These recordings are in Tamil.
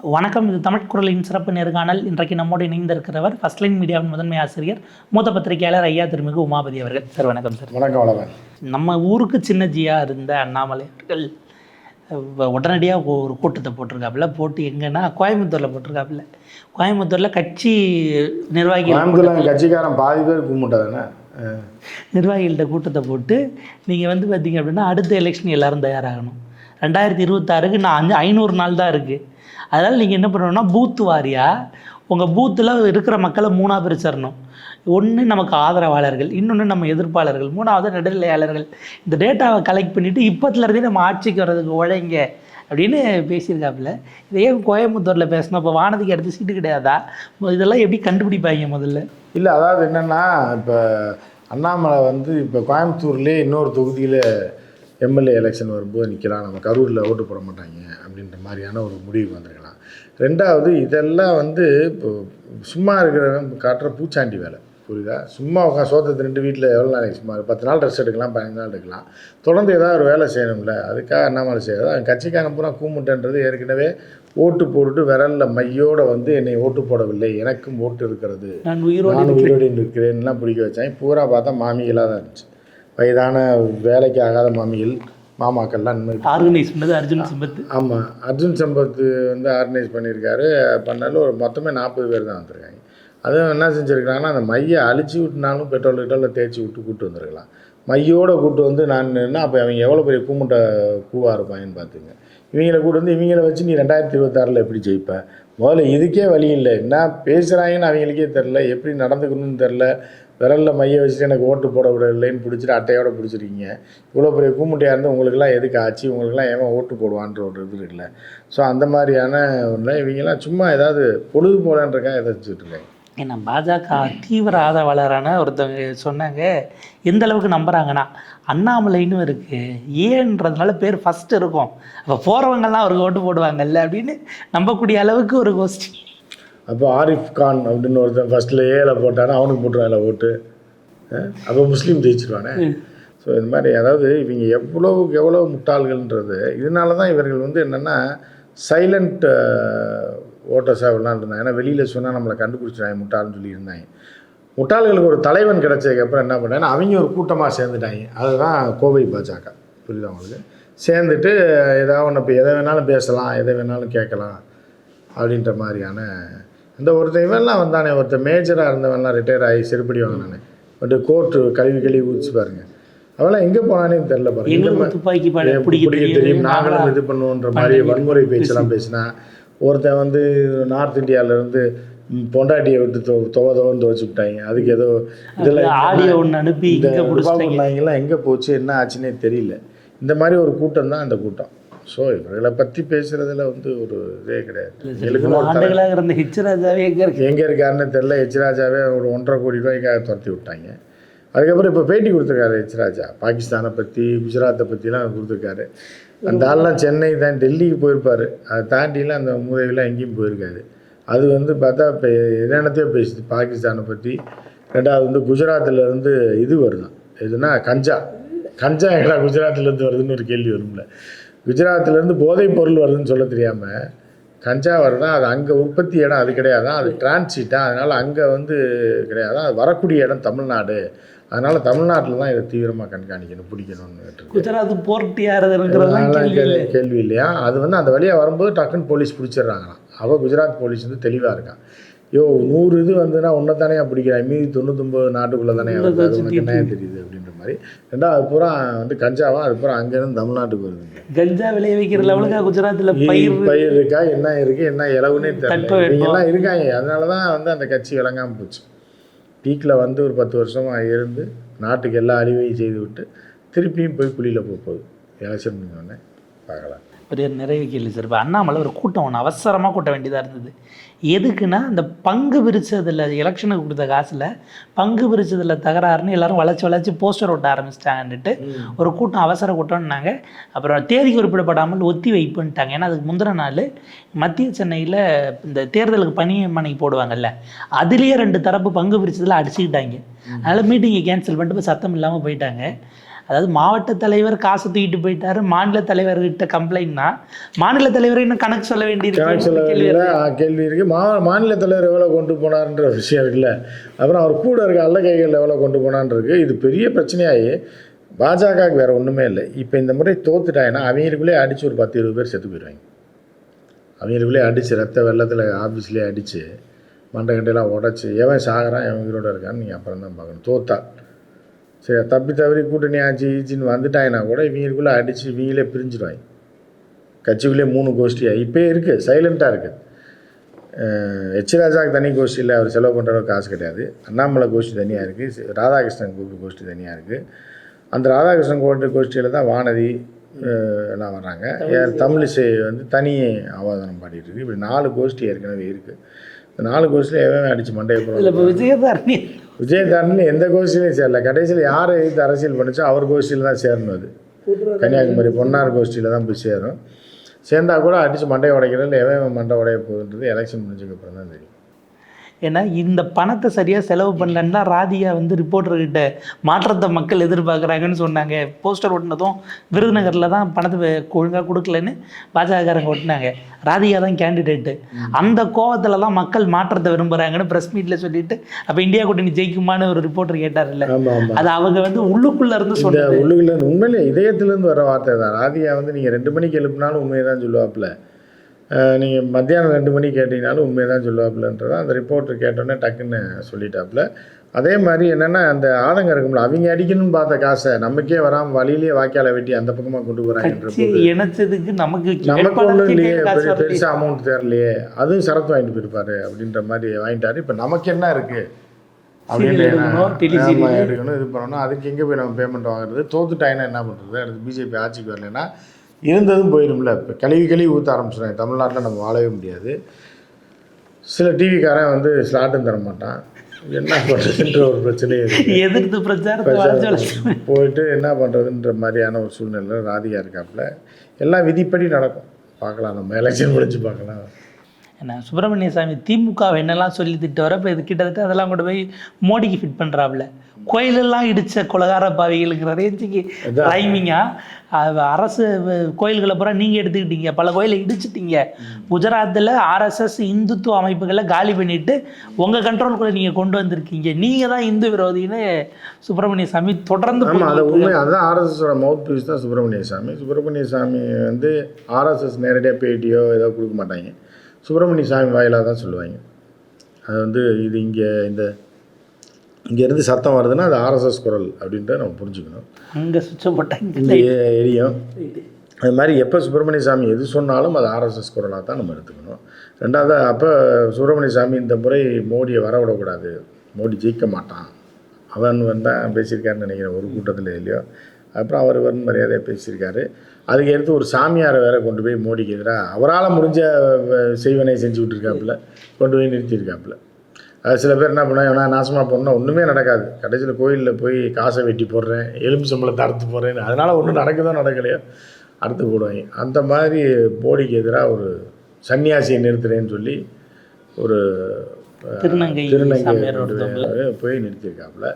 வணக்கம் இது தமிழ் குரலின் சிறப்பு நேர்காணல். இன்றைக்கு நம்மோடு இணைந்திருக்கிறவர் ஃபர்ஸ்ட் லைன் மீடியாவின் முதன்மை ஆசிரியர் மூத்த பத்திரிகையாளர் ஐயா திருமிகு உமாபதி அவர்கள். சார் வணக்கம் சார் வணக்கம் வணக்கம். நம்ம ஊருக்கு சின்ன ஜியா இருந்த அண்ணாமலை அவர்கள் உடனடியாக ஒரு கூட்டத்தை போட்டிருக்காப்புல. போட்டு எங்கன்னா கோயம்புத்தூரில் போட்டிருக்காப்புல. கோயம்புத்தூரில் கட்சி நிர்வாகிகள் கோயம்புத்தூர்ல கட்சிக்காரன் பாதி பேர் கும்பிட்டதானே நிர்வாகிகள்கிட்ட கூட்டத்தை போட்டு நீங்கள் வந்து பார்த்தீங்க அப்படின்னா அடுத்த எலெக்ஷன் எல்லாரும் தயாராகணும். ரெண்டாயிரத்தி இருபத்தாறுக்கு நான் அஞ்சு ஐநூறு நாள் தான் இருக்குது அதனால் நீங்கள் என்ன பண்ணணும்னா பூத்து வாரியாக உங்கள் பூத்தில் இருக்கிற மக்களை மூணாக பிரிச்சிடணும். ஒன்று நமக்கு ஆதரவாளர்கள் இன்னொன்று நம்ம எதிர்ப்பாளர்கள் மூணாவது நடுநிலையாளர்கள். இந்த டேட்டாவை கலெக்ட் பண்ணிவிட்டு இப்போத்துலேருந்தே நம்ம ஆட்சிக்கு வர்றதுக்கு உழைங்க அப்படின்னு பேசியிருக்காப்புல. இதே கோயம்புத்தூரில் பேசணும் இப்போ வானதிக்கு அடுத்து சீட்டு கிடையாதா? இதெல்லாம் எப்படி கண்டுபிடிப்பாங்க முதல்ல? இல்லை அதாவது என்னென்னா இப்போ அண்ணாமலை வந்து இப்போ கோயம்புத்தூர்லேயே இன்னொரு தொகுதியில் எம்எல்ஏ எலெக்ஷன் வரும்போது நிற்கலாம். நம்ம கரூரில் ஓட்டு போட மாட்டாங்க அப்படின்ற மாதிரியான ஒரு முடிவுக்கு வந்திருக்கலாம். ரெண்டாவது இதெல்லாம் வந்து இப்போ சும்மா இருக்கிறவன் காட்டுற பூச்சாண்டி வேலை. புரியுதா? சும்மா உட்காந்து சோத்தத்து ரெண்டு வீட்டில் எவ்வளோ நாளைக்கு சும்மா பத்து நாள் ரெஸ்ட் எடுக்கலாம் பதினஞ்சு நாள் எடுக்கலாம். தொடர்ந்து ஏதாவது ஒரு வேலை செய்யணும்ல. அதுக்காக அண்ணாமலை செய்யறது. அவன் கட்சிக்காரன் பூரா கூமுட்டன்றது. ஏற்கனவே ஓட்டு போட்டுட்டு விரலில் மையோட வந்து என்னை ஓட்டு போடவில்லை. எனக்கும் ஓட்டு இருக்கிறது. நான் உயிரோடு இருக்கிறேன்லாம் பிடிக்க வச்சாங்க. பூரா பார்த்தா மாமிகளாக தான் இருந்துச்சு. வயதான வேலைக்கு ஆகாத மாமிகள் மாமாக்கள்லாம் ஆர்கனைஸ் பண்ணது அர்ஜுன் சிம்பத்து. ஆமாம் அர்ஜுன் சம்பத் வந்து ஆர்கனைஸ் பண்ணியிருக்காரு. பண்ணாலும் ஒரு மொத்தமே நாற்பது பேர் தான் வந்திருக்காங்க. அதுவும் என்ன செஞ்சுருக்காங்கன்னா அந்த மையை அழிச்சு விட்டுனாலும் பெட்ரோல் கிட்டோலில் தேய்ச்சி விட்டு கூட்டு வந்திருக்கலாம். மையோட கூட்டு வந்து நான் நின்னா அப்போ அவங்க எவ்வளோ பெரிய கூமுட்டை பூவாக இருப்பாங்கன்னு பார்த்துங்க இவங்களை கூட்டு வந்து இவங்கள வச்சு நீ ரெண்டாயிரத்தி இருபத்தாறில் எப்படி ஜெயிப்ப? முதல்ல இதுக்கே வழி இல்லை. என்ன பேசுகிறாங்கன்னு அவங்களுக்கே தெரில எப்படி நடந்துக்கணும்னு தெரில விரலில் மைய வச்சுட்டு எனக்கு ஓட்டு போட விடலைன்னு பிடிச்சிட்டு அட்டையோட பிடிச்சிருக்கீங்க. இவ்வளோ பெரிய கூமுட்டையாக இருந்து உங்களுக்குலாம் எதுக்கு ஆச்சு? உங்களுக்கெல்லாம் ஏன் ஓட்டு போடுவான்ற ஒரு இது இருக்குல்ல ஸோ அந்த மாதிரியான ஒன்று இவங்கெல்லாம் சும்மா ஏதாவது பொழுது போலன்றக்காக எதை வச்சுட்டு இருக்காங்க ஏன்னா பாஜக தீவிர ஆதரவாளரான ஒருத்தவங்க சொன்னாங்க எந்த அளவுக்கு நம்புறாங்கன்னா அண்ணாமலைன்னு இருக்கு. ஏன்றதுனால பேர் ஃபர்ஸ்ட் இருக்கும். அப்போ போகிறவங்கெல்லாம் அவருக்கு ஓட்டு போடுவாங்கல்ல அப்படின்னு நம்பக்கூடிய அளவுக்கு ஒரு கோஷ்டி அப்போ ஆரிஃப் கான் அப்படின்னு ஒருத்தன் ஃபஸ்ட்டில் ஏல போட்டானா அவனுக்கு போட்டுருவான்ல ஓட்டு. அப்போ முஸ்லீம் ஜெயிச்சிருவானே. ஸோ இது மாதிரி அதாவது இவங்க எவ்வளவுக்கு எவ்வளோ முட்டாள்கள்ன்றது இதனால தான் இவர்கள் வந்து என்னென்னா சைலண்ட் ஓட்டர்ஸாக விளாண்டுருந்தாங்க ஏன்னா வெளியில் சொன்னால் நம்மளை கண்டுபிடிச்சிடாங்க முட்டாள்னு சொல்லியிருந்தாங்க. முட்டாள்களுக்கு ஒரு தலைவன் கிடைச்சதுக்கப்புறம் என்ன பண்ணாங்கன்னா அவங்க ஒரு கூட்டமாக சேர்ந்துட்டாங்க. அதுதான் கோவை பாஜக. புரியுதா உங்களுக்கு? சேர்ந்துட்டு ஏதாவது ஒன்று இப்போ எதை வேணாலும் பேசலாம் எதை வேணாலும் கேட்கலாம் அப்படின்ற மாதிரியான இந்த ஒருத்தன் இவன்லாம் வந்தானே ஒருத்தன் மேஜராக இருந்தவன்லாம் ரிட்டையர் ஆகி செருப்படி வாங்கினானே. பட் கோர்ட்டு கழுவி கழுவி ஊதிச்சு பாருங்க. அவெல்லாம் எங்கே போனானே தெரில பாருங்க. பிடிக்க தெரியும் நாங்களும் இது பண்ணுவோன்ற மாதிரி வன்முறை பேச்செல்லாம் பேசினா ஒருத்தன் வந்து நார்த் இந்தியாவிலேருந்து பொண்டாட்டியை விட்டு தொ துவ துவன்னு துவச்சு விட்டாங்க அதுக்கு ஏதோ இதெல்லாம் ஆடியோ ஒன்று அனுப்பி நாய்ங்கெல்லாம் எங்கே போச்சு என்ன ஆச்சுன்னே தெரியல. இந்த மாதிரி ஒரு கூட்டம் தான் அந்த கூட்டம். ஸோ இவர்களை பற்றி பேசுகிறதுல வந்து ஒரு இதே கிடையாது. இருந்த எங்கே இருக்கு? எங்கே இருக்காருன்னு தெரில எச்ராஜாவே ஒரு ஒன்றரை கோடி ரூபாய்க்காக துரத்தி விட்டாங்க. அதுக்கப்புறம் இப்போ பேட்டி கொடுத்துருக்காரு எச்ராஜா பாகிஸ்தானை பற்றி குஜராத்தை பற்றிலாம் கொடுத்துருக்காரு. அந்த ஆள்லாம் சென்னை தான் டெல்லிக்கு போயிருப்பார். அதை தாண்டிலாம் அந்த மூதவிலாம் எங்கேயும் போயிருக்காரு அது வந்து பார்த்தா இப்போ என்னென்னத்தையோ பேசுது பாகிஸ்தானை பற்றி ரெண்டாவது வந்து குஜராத்தில் இருந்து இது வருதான் எதுனா கஞ்சா. கஞ்சா எங்கடா குஜராத்துலேருந்து வருதுன்னு ஒரு கேள்வி வரும்ல. குஜராத்துலேருந்து போதைப் பொருள் வருதுன்னு சொல்ல தெரியாமல் கஞ்சா வருதான் அது அங்கே உற்பத்தி இடம் அது கிடையாதான். அது டிரான்சிட்டாக அதனால் அங்கே வந்து கிடையாதான். அது வரக்கூடிய இடம் தமிழ்நாடு. அதனால் தமிழ்நாட்டில் தான் இதை தீவிரமாக கண்காணிக்கணும் பிடிக்கணும்னு. குஜராத் போர்ட் யாருங்கிறதெல்லாம் அதெல்லாம் கேள்வி இல்லை கேள்வி கேள்வி இல்லையா? அது வந்து அந்த வழியாக வரும்போது டக்குன்னு போலீஸ் பிடிச்சிடுறாங்களாம். அவள் குஜராத் போலீஸ் வந்து தெளிவாக இருக்கான் யோ நூறு இது வந்துன்னா உன்னை தானே பிடிக்கிறான். மீதி தொண்ணூத்தொம்பது நாட்டுக்குள்ளே தானே உனக்கு என்ன தெரியுது அப்படின்ற மாதிரி. ரெண்டாவது பூரா வந்து கஞ்சாவா? அது பூரா அங்கேருந்து தமிழ்நாட்டுக்கு வருதுங்க. கஞ்சா விளைய வைக்கிற லெவலுக்கு குஜராத்தில் பயிர்? பயிர் இருக்கா? என்ன இருக்கு? என்ன இலவுனே தெரியல. இவங்கெல்லாம் இருக்காங்க. அதனால தான் வந்து அந்த கட்சி விளங்காமல் போச்சு. பீக்கில் வந்து ஒரு பத்து வருஷமாக இருந்து நாட்டுக்கு எல்லா அழிவையும் செய்து விட்டு திருப்பியும் போய் குழியில் போக போகுது. எலெக்ஷன் பண்ணோடனே பார்க்கலாம். ஒரு நிறைவு கேள்வி சார். இப்போ அண்ணாமலை ஒரு கூட்டம் ஒன்று அவசரமாக கூட்ட வேண்டியதாக இருந்தது. எதுக்குன்னா இந்த பங்கு பிரிச்சதில் எலெக்ஷனுக்கு கொடுத்த காசில் பங்கு பிரிச்சதில் தகராறுன்னு எல்லாரும் வளைச்சி வளைச்சி போஸ்டர் ஒட்ட ஆரம்பிச்சிட்டாங்கன்னுட்டு ஒரு கூட்டம் அவசர கூட்டம்னாங்க. அப்புறம் தேதி குறிப்பிடப்படாமல் ஒத்தி வைப்புன்ட்டாங்க. ஏன்னா அதுக்கு முந்தின நாள் மத்திய சென்னையில் இந்த தேர்தலுக்கு பணியமனை போடுவாங்கல்ல அதுலேயே ரெண்டு தரப்பு பங்கு பிரிச்சதில் அடிச்சுக்கிட்டாங்க. அதனால் மீட்டிங்கை கேன்சல் பண்ணிட்டு இப்ப சத்தம் இல்லாமல் போயிட்டாங்க. அதாவது மாவட்ட தலைவர் காசு தூக்கிட்டு போயிட்டாரு. மாநில தலைவர்கிட்ட கம்ப்ளைண்ட்னா மாநில தலைவர் இன்னும் கணக்கு சொல்ல வேண்டியிருக்கு. கேள்வி இருக்குது மா மாநில தலைவர் எவ்வளோ கொண்டு போனார்ன்ற விஷயம் இருக்குல்ல. அப்புறம் அவர் கூட இருக்க அல்ல கைகள் எவ்வளோ கொண்டு போனான்னு இருக்கு. இது பெரிய பிரச்சனையாகி பாஜகவுக்கு வேறு ஒன்றுமே இல்லை. இப்போ இந்த முறை தோத்துட்டாங்கன்னா அவங்களுக்குள்ளே அடித்து ஒரு பத்து இருபது பேர் செத்து போயிடுவாங்க அவங்களுக்குள்ளே அடித்து ரத்த வெள்ளத்தில் ஆஃபீஸ்லேயே அடித்து மண்டை கண்டையெல்லாம் உடச்சி எவன் சாகுறான் எவன் உயிரோட இருக்கான்னு நீங்கள் அப்புறம் தான் பார்க்கணும். தோத்தா சரி தப்பி தவறி கூட்டணி ஆச்சு ஈச்சின்னு வந்துட்டாங்கன்னா கூட இவங்களுக்குள்ளே அடித்து இவங்களே பிரிஞ்சிடுவாங்க கட்சிக்குள்ளே மூணு கோஷ்டியாக இப்போயே இருக்குது சைலண்ட்டாக இருக்குது ராஜாவுக்கு தனி கோஷ்டி இல்லை அவர் செலவு பண்ணுற காசு கிடையாது. அண்ணாமலை கோஷ்டி தனியாக இருக்குது ராதாகிருஷ்ணன் கோபி கோஷ்டி தனியாக இருக்குது அந்த ராதாகிருஷ்ணன் கோஷ்டி கோஷ்டியில் தான் வானதி எல்லாம் வர்றாங்க. தமிழிசை. வந்து தனி ஆவாதனம் பாடிட்டு இருக்கு. இப்படி நாலு கோஷ்டி ஏற்கனவே இருக்குது நாலு கோஷ்டியில் எவன் அடித்து மண்டையை இல்லை போடுறது இப்போ விஜயதாரணி. விஜயதாரன் எந்த கோஷ்டிலையும் சேரல. கடைசியில் யாரை எதிர்த்து அரசியல் பண்ணுச்சோ அவர் கோஷ்டியில் தான் சேரணும் அது. கன்னியாகுமரி பொன்னார் கோஷ்டியில் தான் போய் சேரும். சேர்ந்தா கூட அடித்து மண்டையை உடைக்கிறதுல எவன் மண்டை உடைய போகுன்றது எலெக்ஷன் முடிஞ்சதுக்கு அப்புறம் தான் தெரியும். ஏன்னா இந்த பணத்தை சரியாக செலவு பண்ணலன்னா ராதிகா வந்து ரிப்போர்ட்டர்கிட்ட மாற்றத்தை மக்கள் எதிர்பார்க்குறாங்கன்னு சொன்னாங்க. போஸ்டர் ஒட்டினதும் விருதுநகரில் தான் பணத்தை ஒழுங்காக கொடுக்கலன்னு பாஜகக்காரங்க ஒட்டினாங்க. ராதிகா தான் கேண்டிடேட்டு அந்த கோவத்தில் தான் மக்கள் மாற்றத்தை விரும்புகிறாங்கன்னு ப்ரெஸ் மீட்டில் சொல்லிட்டு அப்போ இந்தியா கூட்டணி ஜெயிக்குமான்னு ஒரு ரிப்போர்ட்டர் ஆமாம் ஆமாம் அது அவங்க வந்து உள்ளுக்குள்ள இருந்து சொன்னது. உள்ளுக்குள்ள உண்மையிலே இதயத்துலேருந்து வர வார்த்தை தான். ராதிகா வந்து நீங்கள் ரெண்டு மணிக்கு எழுப்பினாலும் உண்மையை தான் சொல்லுவாப்புல. நீங்கள் மத்தியானம் ரெண்டு மணிக்கு கேட்டிங்கனாலும் உண்மையை தான் சொல்லுவாப்புலன்றதை அந்த ரிப்போர்ட்டர் கேட்டோன்னே டக்குன்னு சொல்லிட்டாப்புல. அதே மாதிரி என்னென்னா அந்த ஆதங்கம் இருக்கும்ல அவங்க அடிக்கணும்னு பார்த்த காசை நமக்கே வராமல் வழியிலேயே வாய்க்கால வெட்டி அந்த பக்கமாக கொண்டு போகிறாங்கன்ற இணைச்சதுக்கு நமக்கு நமக்கு ஒன்றும் இல்லையே பெரிய. பெருசாக அமௌண்ட் தேரலையே அதுவும் சரத்து வாங்கிட்டு போயிருப்பாரு அப்படின்ற மாதிரி வாங்கிட்டாரு. இப்போ நமக்கு என்ன இருக்கு? அப்படின்னு. எடுக்கணும்? இது பண்ணணும். அதுக்கு எங்கே போய் நம்ம பேமெண்ட் வாங்குறது? தோத்துட்டாங்கன்னா என்ன பண்ணுறது அடுத்து பிஜேபி ஆட்சிக்கு வரலைன்னா இருந்ததும் போயிடும்ல இப்போ கழுவி கழுவி ஊற்ற ஆரம்பிச்சிடுறாங்க தமிழ்நாட்டில் நம்ம வாழவே முடியாது. சில டிவிக்காரன் வந்து ஸ்லாட்டும் தர மாட்டான். என்ன பண்ணுறதுன்ற ஒரு பிரச்சனையே எதிர்த்து சொல்லி போயிட்டு என்ன பண்ணுறதுன்ற மாதிரியான ஒரு சூழ்நிலை ராதிகா இருக்காப்புல. எல்லாம் விதிப்படி நடக்கும். பார்க்கலாம். நம்ம எலெக்ஷன் முடிச்சு பார்க்கலாம். என்ன சுப்பிரமணிய சாமி திமுகவை என்னெல்லாம் சொல்லி திட்டு வர இப்போ இது கிட்டத்தட்ட அதெல்லாம் கொண்டு போய் மோடிக்கு ஃபிட் பண்ணுறாப்புல கோயிலெல்லாம் இடித்த கொலகார பாவிகளுங்கிற ரேஞ்சுக்கு ரைமிங்காக அரசு கோயில்களை பூரா நீங்கள் எடுத்துக்கிட்டீங்க. பல கோயிலை இடிச்சிட்டீங்க. குஜராத்தில் ஆர்எஸ்எஸ் இந்துத்துவ அமைப்புகளை காலி பண்ணிட்டு உங்கள் கண்ட்ரோலுக்குள்ளே நீங்கள் கொண்டு வந்திருக்கீங்க. நீங்கள் தான் இந்து விரோதின்னு சுப்பிரமணிய சாமி தொடர்ந்து உண்மை. அதுதான் ஆர்எஸ்எஸோட மவுத் பீஸ் தான் சுப்பிரமணிய சாமி சுப்பிரமணிய சாமி வந்து ஆர்எஸ்எஸ் நேரடியாக பேட்டியோ ஏதோ கொடுக்க மாட்டாங்க. சுப்பிரமணிய சாமி வாயிலாக தான் சொல்லுவாங்க. அது வந்து இது இங்கே இந்த இங்கேருந்து சத்தம் வருதுன்னா அது ஆர்எஸ்எஸ் குரல் அப்படின்ட்டு நம்ம புரிஞ்சுக்கணும். அங்கே போட்டாங்க இங்கே எரியும். அது மாதிரி எப்போ சுப்பிரமணிய சாமி எது சொன்னாலும் அது ஆர்எஸ்எஸ் குரலாக தான் நம்ம எடுத்துக்கணும். ரெண்டாவது அப்போ சுப்பிரமணிய சாமி இந்த முறை மோடியை வர விடக்கூடாது மோடி ஜெயிக்க மாட்டான். அவன் வந்தால் பேசியிருக்காருன்னு நினைக்கிறேன் ஒரு கூட்டத்தில் இல்லையோ. அப்புறம் அவர் வரும் மரியாதையாக பேசியிருக்காரு. அதுக்கு எடுத்து ஒரு சாமியாரை வேற கொண்டு போய் மோடிக்கு எதிராக அவரால் முடிஞ்ச செய்வனை செஞ்சு விட்டுருக்காப்புல கொண்டு போய் நிறுத்தியிருக்காப்புல. சில பேர் என்ன நான் நாசமாக போனால் ஒன்றுமே நடக்காது. கடைசியில் கோயிலில் போய் காசை வெட்டி போடுறேன் எலும்பு சம்பளத்தை அறுத்து போடுறேன் அதனால் ஒன்றும் நடக்குதோ நடக்கலையோ அறுத்து போடுவாங்க. அந்த மாதிரி மோடிக்கு எதிராக ஒரு சன்னியாசியை நிறுத்துறேன்னு சொல்லி ஒரு திருநங்கை திருநங்கை போய் நிறுத்தியிருக்காப்புல.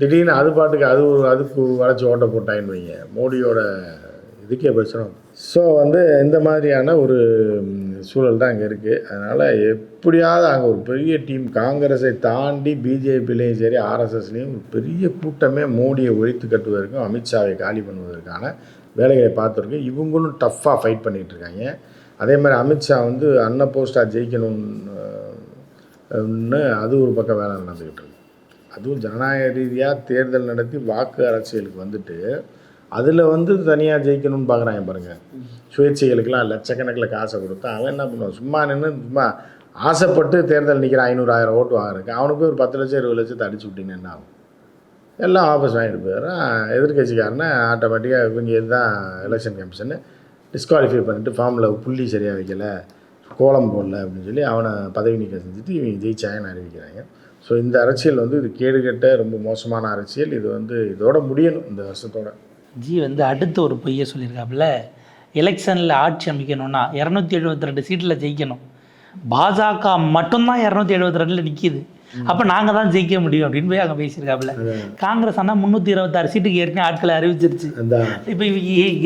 திடீர்னு அது பாட்டுக்கு அது ஒரு அதுக்கு வளைச்சி ஓட்ட போட்டாங்கன்னு வைங்க. மோடியோட இதுக்கே பிரச்சனை. ஸோ வந்து இந்த மாதிரியான ஒரு சூழல் தான் அங்கே இருக்குது அதனால் எப்படியாவது அங்கே ஒரு பெரிய டீம் காங்கிரஸை தாண்டி பிஜேபிலையும் சரி ஆர்எஸ்எஸ்லேயும் ஒரு பெரிய கூட்டமே மோடியை ஒழித்து கட்டுவதற்கும் அமித்ஷாவை காலி பண்ணுவதற்கான வேலைகளை பார்த்துருக்கு. இவங்களும் டஃப்பாக ஃபைட் பண்ணிகிட்டு இருக்காங்க. அதே மாதிரி அமித்ஷா வந்து அன்ன போஸ்டாக ஜெயிக்கணும்னு அது ஒரு பக்கம் வேலை நடந்துக்கிட்டு இருக்கு. அதுவும் ஜனநாயக ரீதியாக தேர்தல் நடத்தி வாக்கு அரசியலுக்கு வந்துட்டு அதில் வந்து தனியாக ஜெயிக்கணும்னு பார்க்குறாங்க பாருங்கள் சுயேட்சைகளுக்கெல்லாம் லட்சக்கணக்கில் காசை கொடுத்தா அவன் என்ன பண்ணுவான்? சும்மா நின்று சும்மா ஆசைப்பட்டு தேர்தல் நிற்கிறான் ஐநூறு ஆயிரம் ஓட்டு வாங்குறதுக்கு அவனுக்கு ஒரு பத்து லட்சம் இருபது லட்சத்தை அடிச்சு விட்டீங்கன்னா என்ன ஆகும்? எல்லாம் ஆஃபீஸ் வாங்கிட்டு போயிடுறான். எதிர்கட்சிக்காரனை ஆட்டோமேட்டிக்காக இவங்க இதுதான் எலெக்ஷன் கமிஷனு டிஸ்குவாலிஃபை பண்ணிட்டு ஃபார்மில் புள்ளி சரியாக வைக்கல கோலம் போடல அப்படின்னு சொல்லி அவனை பதவி நீக்கம் செஞ்சுட்டு இவங்க ஜெயிச்சாங்கன்னு அறிவிக்கிறாங்க? ஸோ இந்த அரசியல் வந்து இது கேடுகட்ட ரொம்ப மோசமான அரசியல். இது வந்து இதோட முடியணும் இந்த வருஷத்தோட. ஜி வந்து அடுத்து ஒரு பொய்யை சொல்லியிருக்காப்புல எலெக்ஷனில் ஆட்சி அமைக்கணும்னா இரநூத்தி எழுபத்தி ரெண்டு சீட்டில் ஜெயிக்கணும். பாஜக மட்டும்தான் இரநூத்தி எழுபத்தி ரெண்டில் நிற்கிது அப்போ நாங்கள் தான் ஜெயிக்க முடியும் அப்படின்னு போய் அங்கே பேசியிருக்காப்புல. காங்கிரஸ் ஆனால் முந்நூற்றி இருபத்தாறு சீட்டுக்கு ஏற்கனவே ஆட்களை அறிவிச்சிருச்சு. இப்போ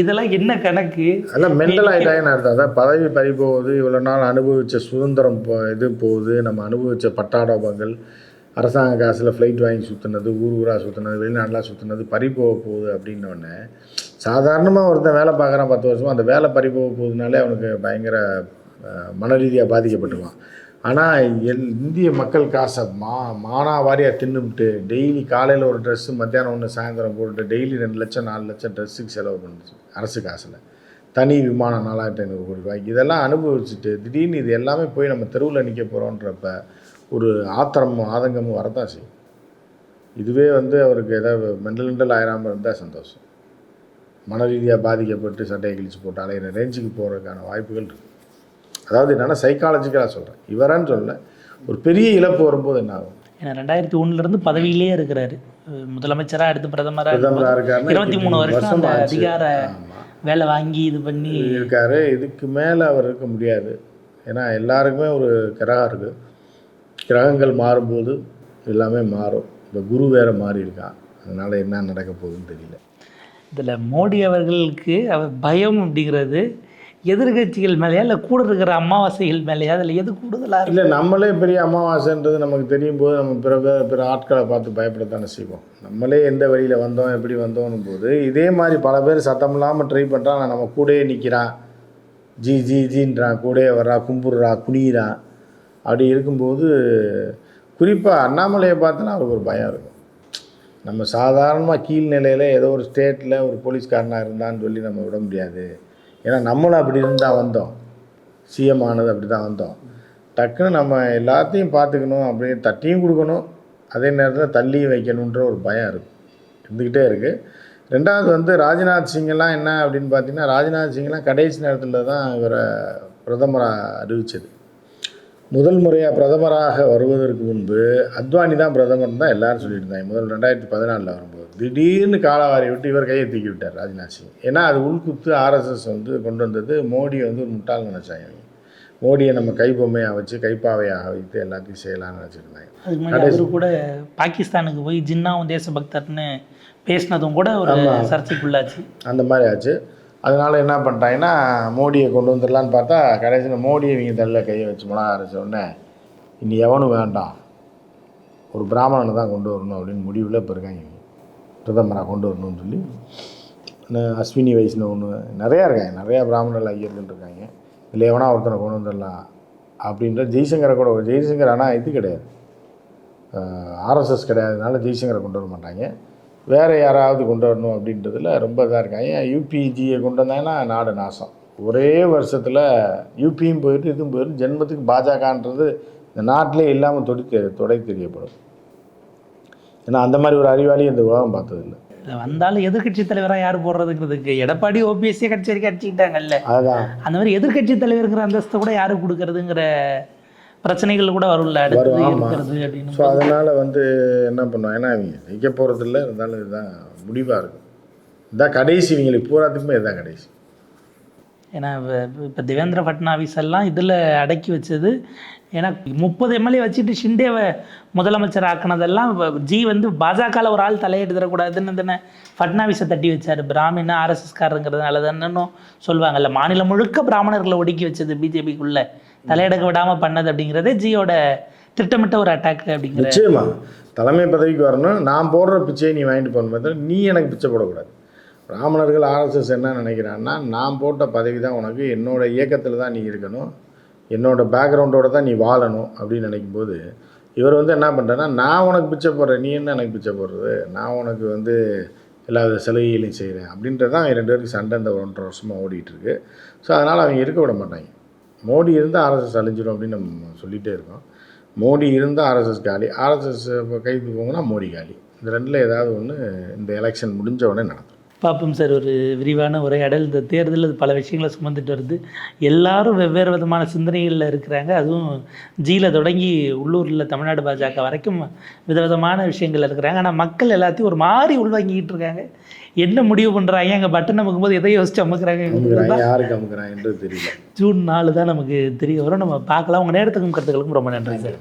இதெல்லாம் என்ன கணக்கு? அதெல்லாம் மென்டல் ஆகிட்டாங்கன்னு அர்த்தம். அதான் பதவி பறி போகுது இவ்வளோ நாள் அனுபவித்த சுதந்திரம் இது போகுது நம்ம அனுபவித்த பட்டாடோபங்கள். அரசாங்க காசில் ஃப்ளைட் வாங்கி சுற்றுனது ஊர் ஊராக சுற்றுனது வெளிநாடெலாம் சுற்றுனது பறி போக போகுது அப்படின்னோடனே சாதாரணமாக ஒருத்தன் வேலை பார்க்குறான் பத்து வருஷமாக அந்த வேலை பறி போக போகுதுனாலே அவனுக்கு பயங்கர மன ரீதியாக பாதிக்கப்பட்டுருவான். ஆனால் எல் இந்திய மக்கள் காசை மா மானாவாரியாக தின்னுபிட்டு டெய்லி காலையில் ஒரு ட்ரெஸ்ஸு மத்தியானம் ஒன்று சாயந்தரம் போட்டுட்டு டெய்லி ரெண்டு லட்சம் நாலு லட்சம் ட்ரெஸ்ஸுக்கு செலவு பண்ணுச்சு அரசு காசில். தனி விமானம் நாலாயிரத்தி ஐநூறு கோடி ரூபாய்க்கு. இதெல்லாம் அனுபவிச்சுட்டு திடீர்னு இது எல்லாமே போய் நம்ம தெருவில் நிற்க போகிறோன்றப்ப ஒரு ஆத்திரமும் ஆதங்கமும் வரதான் செய்யும். இதுவே வந்து அவருக்கு ஏதாவது மெண்டல் மெண்டல் ஆயிராமல் இருந்தால் சந்தோஷம். மன ரீதியாக பாதிக்கப்பட்டு சட்டையை கிழிச்சு போட்டு அலையிற ரேஞ்சுக்கு போகிறதுக்கான வாய்ப்புகள் இருக்குது அதாவது என்னென்னா சைக்காலஜிக்கலாக சொல்கிறேன் இவரான்னு சொல்ல ஒரு பெரிய இழப்பு வரும்போது என்ன ஆகும்? ஏன்னா ரெண்டாயிரத்தி ஒண்ணுல இருந்து பதவியிலேயே இருக்கிறாரு. அஹ் முதலமைச்சரா அடுத்து பிரதமரா பிரதமராக இருபத்தி மூணு வருஷம் அந்த. அதிகார. வேலை வாங்கி இது பண்ணி இருக்காரு. இதுக்கு மேலே அவர் இருக்க முடியாது. ஏன்னா எல்லாருக்குமே ஒரு கிரகம் இருக்குது கிரகங்கள் மாறும்போது எல்லாமே மாறும். இப்போ குரு வேற மாறி இருக்கான் அதனால் என்ன நடக்க போகுதுன்னு தெரியல. இதுல மோடி அவர்களுக்கு அவர் பயம் அப்படிங்கிறது எதிர்க்கட்சிகள் மேலேயா இல்லை கூட இருக்கிற அமாவாசைகள் மேலேயா? அதில் எது கூடுதலா இருக்கு? இல்லை நம்மளே பெரிய அமாவாசைன்றது நமக்கு தெரியும் போது நம்ம பிற பிற- ஆட்களை பார்த்து பயப்படத்தானே செய்வோம். நம்மளே எந்த வழியில் வந்தோம் எப்படி வந்தோம்னும் போது இதே மாதிரி பல பேர் சத்தம் இல்லாமல் ட்ரை பண்ணுறான் நம்ம கூடயே நிற்கிறான் ஜி ஜி ஜின்றான். கூடயே வர்றா கும்பிட்றா குனிகிறான் அப்படி இருக்கும்போது குறிப்பாக அண்ணாமலையை பார்த்தோன்னா அவருக்கு ஒரு பயம் இருக்கும். நம்ம சாதாரணமாக கீழ்நிலையில் ஏதோ ஒரு ஸ்டேட்டில் ஒரு போலீஸ்காரனாக இருந்தான்னு சொல்லி நம்ம விட முடியாது. ஏன்னா நம்மளும் அப்படி இருந்தால் வந்தோம். சிஎம் ஆனது அப்படி தான் வந்தோம். டக்குன்னு நம்ம எல்லாத்தையும் பார்த்துக்கணும் அப்படின்னு தட்டியும் கொடுக்கணும். அதே நேரத்தில் தள்ளியும் வைக்கணுன்ற ஒரு பயம் இருக்குது இருந்துக்கிட்டே இருக்குது ரெண்டாவது வந்து ராஜ்நாத் சிங்கெல்லாம் என்ன அப்படின்னு பார்த்தீங்கன்னா ராஜ்நாத் சிங்லாம் கடைசி நேரத்தில் தான் இவரை பிரதமராக அறிவிச்சது. முதல் முறையாக பிரதமராக வருவதற்கு முன்பு அத்வானி தான் பிரதமர் தான் எல்லாரும் சொல்லிட்டு இருந்தாங்க முதல் ரெண்டாயிரத்தி பதினாலில் வரும்போது. திடீர்னு காலவாரி விட்டு இவர் கையை தூக்கி விட்டார் ராஜ்நாத் சிங். ஏன்னா அது உள்குத்து ஆர்எஸ்எஸ் வந்து கொண்டு வந்தது மோடி வந்து ஒரு முட்டாள் நினச்சாங்க. மோடியை நம்ம கைபொம்மையாக வச்சு கைப்பாவையாக வைத்து எல்லாத்தையும் செய்யலாம்னு நினச்சிருந்தாங்க அதுக்கு முன்னாடி கூட பாகிஸ்தானுக்கு போய் ஜின்னாவும் தேசபக்தர்னு பேசினதும் கூட ஒரு சர்ச்சைக்குள்ளாச்சு. அந்த மாதிரி ஆச்சு. அதனால் என்ன பண்ணிட்டாங்கன்னா மோடியை கொண்டு வந்துடலான்னு பார்த்தா கடைசியில் மோடியை இவங்க தள்ள கையை வச்சு மிளகா அரைச்ச உடனே இனி எவனும் வேண்டாம். ஒரு பிராமணனை தான் கொண்டு வரணும் அப்படின்னு முடிவில் இப்போ இருக்காங்க. இவங்க. பிரதமராக கொண்டு வரணும்னு சொல்லி இன்னும் அஸ்வினி ஒன்று நிறையா இருக்காங்க. நிறையா பிராமணர்கள் ஐயர்கள் இருக்காங்க. இல்லை எவனா ஒருத்தனை கொண்டு வந்துடலாம்? அப்படின்ற ஜெய்சங்கரை கூட ஜெய்சங்கர் ஆனால் இது கிடையாது. ஆர்எஸ்எஸ் கிடையாதுனால ஜெய்சங்கரை கொண்டு வர மாட்டாங்க. வேறு யாராவது கொண்டு வரணும் அப்படின்றதுல ரொம்ப இதாக இருக்காங்க. யூபிஜியை கொண்டு வந்தாங்கன்னா நாடு நாசம். ஒரே வருஷத்தில் யூபியும் போயிட்டு இதுவும் போயிட்டு ஜென்மத்துக்கு பாஜகன்றது இந்த நாட்டிலே இல்லாமல் தொடி தெ- தொடை தெரியப்படும். ஏன்னா அந்த மாதிரி ஒரு அறிவாளி இந்த உலகம் பார்த்ததில்ல. வந்தாலும் எதிர்க்கட்சி தலைவராக யார் போடுறதுங்கிறதுக்கு எடப்பாடி ஓபிஎஸ்ஸே கட்சி வரைக்கும் அடிச்சுக்கிட்டாங்கல்ல அதுதான் அந்த மாதிரி எதிர்க்கட்சி தலைவருங்கிற அந்தஸ்தை கூட யாரு கொடுக்கறதுங்கிற பிரச்சனைகள் கூட வரும்ல அடுத்தது. இருக்கிறது அப்படின்னு. ஸோ அதனால் வந்து என்ன பண்ணுவோம்? ஏன்னா அவங்க ஜெயிக்க போகிறதில்ல இருந்தாலும் இதுதான் முடிவாக இருக்கும். இதுதான் கடைசி இவங்களுக்கு பூராத்துக்குமே இதுதான் கடைசி. ஏன்னா இப்போ தேவேந்திர ஃபட்னாவிஸ் எல்லாம் இதில் அடக்கி வச்சது ஏன்னா முப்பது எம்எல்ஏ வச்சுட்டு ஷிண்டேவை முதலமைச்சர் ஆக்கினதெல்லாம் ஜி வந்து பாஜகவில் ஒரு ஆள் தலையெடுத்துடக்கூடாதுன்னு தானே ஃபட்னாவிஸை தட்டி வச்சார். பிராமின் ஆர்எஸ்எஸ்காரங்கிறதுனால தானே சொல்லுவாங்கல்ல மாநிலம் முழுக்க பிராமணர்களை ஒடுக்கி வச்சது பிஜேபிக்குள்ளே. தலையெடுக்க விடாமல் பண்ணது அப்படிங்கிறது ஜியோட திட்டமிட்ட ஒரு அட்டாக் அப்படிங்கிற நிச்சயமா. தலைமை பதவிக்கு வரணும். நான் போடுற பிச்சையை நீ வாங்கிட்டு போகணும். நீ எனக்கு பிச்சை போடக்கூடாது. பிராமணர்கள் ஆர்எஸ்எஸ் என்ன நினைக்கிறான்னா நான் போட்ட பதவி தான் உனக்கு. என்னோட இயக்கத்தில் தான் நீ இருக்கணும். என்னோட பேக்ரவுண்டோட தான் நீ வாழணும் அப்படின்னு நினைக்கும் போது இவர் வந்து என்ன பண்ணுறேன்னா நான் உனக்கு பிச்சை போடுறேன். நீ என்ன எனக்கு பிச்சை போடுறது? நான் உனக்கு வந்து எல்லா வித சலுகைகளையும் செய்கிறேன் அப்படின்றது தான் அவங்க ரெண்டு பேருக்கு சண்டை இந்த ஒன்றரை வருஷமாக ஓடிட்டுருக்கு ஸோ அதனால் அவங்க இருக்க விட மாட்டாங்க. மோடி இருந்தால் ஆர்எஸ்எஸ் அழிஞ்சிடும் அப்படின்னு நம்ம சொல்லிகிட்டே இருக்கோம். மோடி இருந்தால் ஆர்எஸ்எஸ் காலி. ஆர்எஸ்எஸ் இப்போ கைது போங்கன்னா மோடி காலி. இந்த ரெண்டில் ஏதாவது ஒன்று இந்த எலெக்ஷன் முடிஞ்ச உடனே நடக்கும் பார்ப்போம் சார் ஒரு விரிவான உரையாடல் இந்த தேர்தலில் இது பல விஷயங்களை சுமந்துட்டு வருது. எல்லாரும் வெவ்வேறு விதமான சிந்தனைகளில் இருக்கிறாங்க. அதுவும் ஜியில் தொடங்கி உள்ளூரில் தமிழ்நாடு பாஜக வரைக்கும் விதவிதமான விஷயங்கள் இருக்கிறாங்க. ஆனால் மக்கள் எல்லாத்தையும் ஒரு மாதிரி உள்வாங்கிக்கிட்டு இருக்காங்க. என்ன முடிவு பண்ணுறாங்க அங்கே பட்டன் அமுக்கும்போது எதை யோசிச்சு அமுக்குறாங்க. யாருக்கு தெரியல. ஜூன் நாலு தான் நமக்கு தெரிய வரும். நம்ம பார்க்கலாம். உங்கள் நேரத்துக்கும் கருத்துக்களுக்கும் ரொம்ப நன்றி சார்.